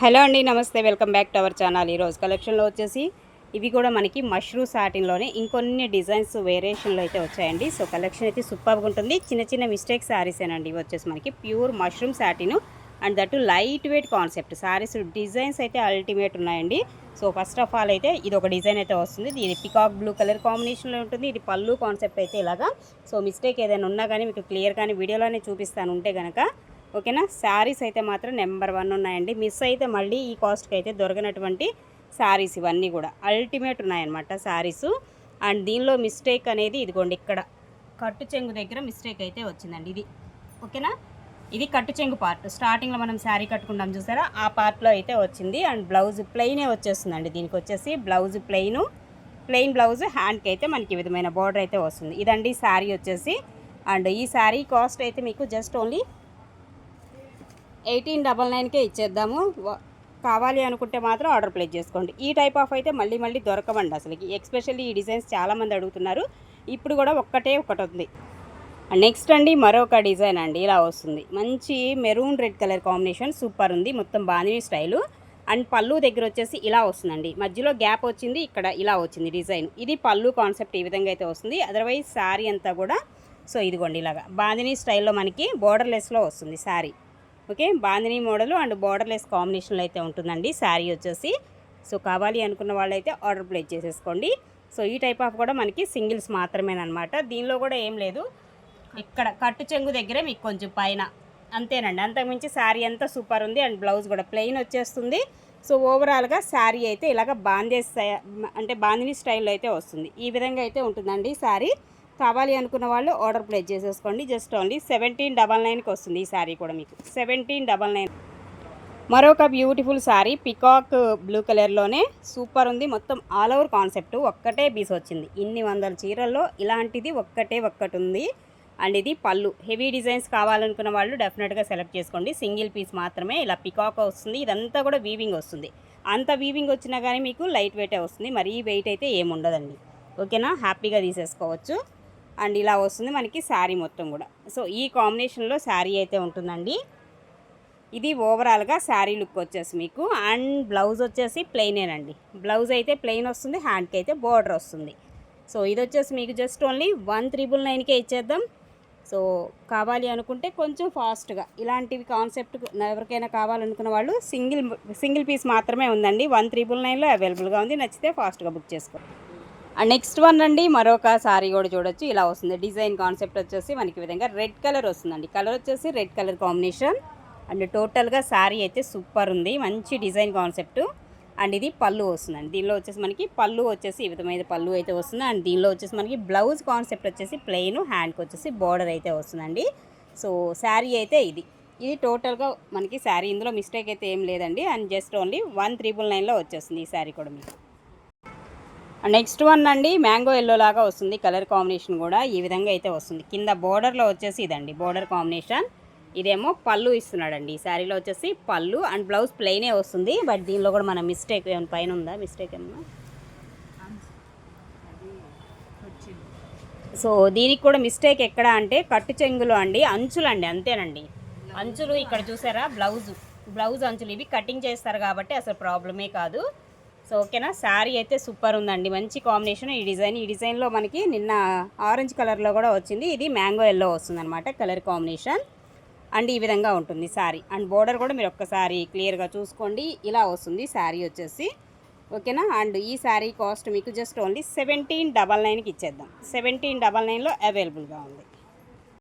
Hello అండి నమస్తే. Welcome back to our channel. ఈరోజు కలెక్షన్లో వచ్చేసి ఇవి కూడా మనకి మష్రూమ్ సాటిన్లోనే ఇంకొన్ని డిజైన్స్ వేరియేషన్లో అయితే వచ్చాయండి. సో కలెక్షన్ అయితే సూపర్గా ఉంటుంది. చిన్న చిన్న మిస్టేక్ శారీసేనండి ఇవి వచ్చేసి మనకి pure mushroom satin and that light weight concept. Sarees designs అయితే అల్టిమేట్ ఉన్నాయండి. సో ఫస్ట్ ఆఫ్ ఆల్ అయితే ఇది ఒక డిజైన్ అయితే వస్తుంది. ఇది పికాక్ బ్లూ కలర్ కాంబినేషన్లో ఉంటుంది. ఇది పళ్ళు కాన్సెప్ట్ అయితే ఇలాగా. సో మిస్టేక్ ఏదైనా ఉన్నా కానీ మీకు క్లియర్ కానీ వీడియోలోనే చూపిస్తాను. ఉంటే కనుక ఓకేనా? శారీస్ అయితే మాత్రం నెంబర్ వన్ ఉన్నాయండి. మిస్ అయితే మళ్ళీ ఈ కాస్ట్కి అయితే దొరకనటువంటి శారీస్ ఇవన్నీ కూడా. అల్టిమేట్ ఉన్నాయన్నమాట శారీస్. అండ్ దీనిలో మిస్టేక్ అనేది ఇదిగోండి ఇక్కడ. కట్టు చెంగు దగ్గర మిస్టేక్ అయితే వచ్చిందండి ఇది. ఓకేనా? ఇది కట్టు చెంగు పార్ట్. స్టార్టింగ్లో మనం శారీ కట్టుకుంటాం చూసారా? ఆ పార్ట్లో అయితే వచ్చింది. అండ్ బ్లౌజ్ ప్లెయినే వచ్చేస్తుందండి. దీనికి వచ్చేసి బ్లౌజ్ ప్లెయిన్. ప్లెయిన్ బ్లౌజ్ హ్యాండ్కి అయితే మనకి ఈ విధమైన బార్డర్ అయితే వస్తుంది. ఇదండి శారీ వచ్చేసి. అండ్ ఈ శారీ కాస్ట్ అయితే మీకు జస్ట్ ఓన్లీ ఎయిటీన్ డబల్ నైన్కే ఇచ్చేద్దాము. కావాలి అనుకుంటే మాత్రం ఆర్డర్ ప్లేస్ చేసుకోండి. ఈ టైప్ ఆఫ్ అయితే మళ్ళీ మళ్ళీ దొరకమండి అసలుకి. ఎక్స్పెషల్లీ ఈ డిజైన్స్ చాలామంది అడుగుతున్నారు. ఇప్పుడు కూడా ఒక్కటే ఒకటి ఉంది. నెక్స్ట్ అండి మరొక డిజైన్ అండి. ఇలా వస్తుంది. మంచి maroon red colour combination super ఉంది. మొత్తం బాంధిని స్టైలు. అండ్ పళ్ళు దగ్గర వచ్చేసి ఇలా వస్తుందండి. మధ్యలో గ్యాప్ వచ్చింది ఇక్కడ ఇలా వచ్చింది డిజైన్. ఇది పళ్ళు కాన్సెప్ట్ ఈ విధంగా అయితే వస్తుంది. అదర్వైజ్ శారీ అంతా కూడా సో ఇదిగోండి ఇలాగా. బాందిని స్టైల్లో మనకి బోర్డర్లెస్లో వస్తుంది saree. Okay bandhani model and borderless కాంబినేషన్లో అయితే ఉంటుందండి. శారీ వచ్చేసి. సో కావాలి అనుకున్న వాళ్ళైతే ఆర్డర్ ప్లేస్ చేసేసుకోండి. సో ఈ టైప్ ఆఫ్ కూడా మనకి సింగిల్స్ మాత్రమేనమాట దీనిలో కూడా ఏం లేదు. ఇక్కడ కట్టు చెంగు దగ్గరే మీకు కొంచెం పైన. అంతేనండి. అంతకుమించి శారీ అంతా సూపర్ ఉంది అండ్ బ్లౌజ్ కూడా ప్లెయిన్ వచ్చేస్తుంది. సో ఓవరాల్గా శారీ అయితే ఇలాగ బాందే అంటే బాందిని స్టైల్లో అయితే వస్తుంది. ఈ విధంగా అయితే ఉంటుందండి శారీ. కావాలి అనుకున్న వాళ్ళు ఆర్డర్ ప్లేస్ చేసేసుకోండి. జస్ట్ ఓన్లీ సెవెంటీన్ డబల్ నైన్కి వస్తుంది ఈ శారీ కూడా మీకు. Seventeen double nine. మరొక బ్యూటిఫుల్ శారీ పికాక్ బ్లూ కలర్లోనే సూపర్ ఉంది. మొత్తం ఆల్ ఓవర్ కాన్సెప్ట్ ఒక్కటే పీస్ వచ్చింది. ఇన్ని వందల చీరల్లో ఇలాంటిది ఒక్కటే ఒక్కటి ఉంది. అండ్ ఇది పళ్ళు. హెవీ డిజైన్స్ కావాలనుకున్న వాళ్ళు డెఫినెట్గా సెలెక్ట్ చేసుకోండి. సింగిల్ పీస్ మాత్రమే ఇలా పికాక్ వస్తుంది. ఇదంతా కూడా వీవింగ్ వస్తుంది. అంత వీవింగ్ వచ్చినా కానీ మీకు లైట్ వెయిటే వస్తుంది. మరీ వెయిట్ అయితే ఏముండదండి. ఓకేనా? హ్యాపీగా తీసేసుకోవచ్చు. అండ్ ఇలా వస్తుంది మనకి శారీ మొత్తం కూడా. సో ఈ కాంబినేషన్లో శారీ అయితే ఉంటుందండి. ఇది ఓవరాల్గా శారీ లుక్ వచ్చేసి మీకు. అండ్ బ్లౌజ్ వచ్చేసి ప్లెయినేనండి బ్లౌజ్ అయితే ప్లెయిన్ వస్తుంది హ్యాండ్కి అయితే బోర్డర్ వస్తుంది. సో ఇది వచ్చేసి మీకు జస్ట్ ఓన్లీ వన్ త్రిబుల్ నైన్కే ఇచ్చేద్దాం. సో కావాలి అనుకుంటే కొంచెం ఫాస్ట్గా. ఇలాంటివి కాన్సెప్ట్ ఎవరికైనా కావాలనుకున్న వాళ్ళు సింగిల్ సింగిల్ పీస్ మాత్రమే ఉందండి. వన్ త్రిబుల్ నైన్లో అవైలబుల్గా ఉంది. నచ్చితే ఫాస్ట్గా బుక్ చేసుకోండి. అండ్ నెక్స్ట్ వన్ అండి మరొక సారీ కూడా చూడొచ్చు. ఇలా వస్తుంది. డిజైన్ కాన్సెప్ట్ వచ్చేసి మనకి విధంగా రెడ్ కలర్ వస్తుందండి. కలర్ వచ్చేసి రెడ్ కలర్ కాంబినేషన్ అండ్ టోటల్గా శారీ అయితే సూపర్ ఉంది. మంచి డిజైన్ కాన్సెప్ట్ అండ్ ఇది పళ్ళు వస్తుందండి. దీనిలో వచ్చేసి మనకి పళ్ళు వచ్చేసి ఈ విధమైన పళ్ళు అయితే వస్తుంది. అండ్ దీనిలో వచ్చేసి మనకి బ్లౌజ్ కాన్సెప్ట్ వచ్చేసి ప్లెయిన్ హ్యాండ్కి వచ్చేసి బార్డర్ అయితే వస్తుందండి. సో శారీ అయితే ఇది. ఇది టోటల్గా మనకి శారీ ఇందులో మిస్టేక్ అయితే ఏం లేదండి. And just only one triple నైన్లో వచ్చేస్తుంది ఈ శారీ కూడా మీకు. నెక్స్ట్ వన్ అండి మ్యాంగో ఎల్లో లాగా వస్తుంది కలర్ కాంబినేషన్ కూడా ఈ విధంగా అయితే వస్తుంది. కింద బోర్డర్లో వచ్చేసి ఇదండి బోర్డర్ కాంబినేషన్ ఇదేమో పళ్ళు ఇస్తున్నాడండి. ఈ శారీలో వచ్చేసి పళ్ళు అండ్ బ్లౌజ్ ప్లెయినే వస్తుంది. బట్ దీనిలో కూడా మన మిస్టేక్ ఏమైనా పైన ఉందా? మిస్టేక్ ఏమన్నా? సో దీనికి కూడా మిస్టేక్ ఎక్కడ అంటే కట్టు చెంగులు అండి అంచులు అండి అంతేనండి. అంచులు ఇక్కడ చూసారా? బ్లౌజ్ బ్లౌజ్ అంచులు ఇవి కటింగ్ చేస్తారు కాబట్టి అసలు ప్రాబ్లమే కాదు. సో ఓకేనా? శారీ అయితే సూపర్ ఉందండి. మంచి కాంబినేషన్. ఈ డిజైన్ ఈ డిజైన్లో మనకి నిన్న ఆరెంజ్ కలర్లో కూడా వచ్చింది. ఇది మ్యాంగో ఎల్లో వస్తుంది అనమాట కలర్ కాంబినేషన్. అండ్ ఈ విధంగా ఉంటుంది శారీ. అండ్ బోర్డర్ కూడా మీరు ఒక్కసారి క్లియర్గా చూసుకోండి. ఇలా వస్తుంది శారీ వచ్చేసి. ఓకేనా? అండ్ ఈ శారీ కాస్ట్ మీకు జస్ట్ ఓన్లీ సెవెంటీన్ డబల్ నైన్కి ఇచ్చేద్దాం. సెవెంటీన్ డబల్ నైన్లో అవైలబుల్గా ఉంది.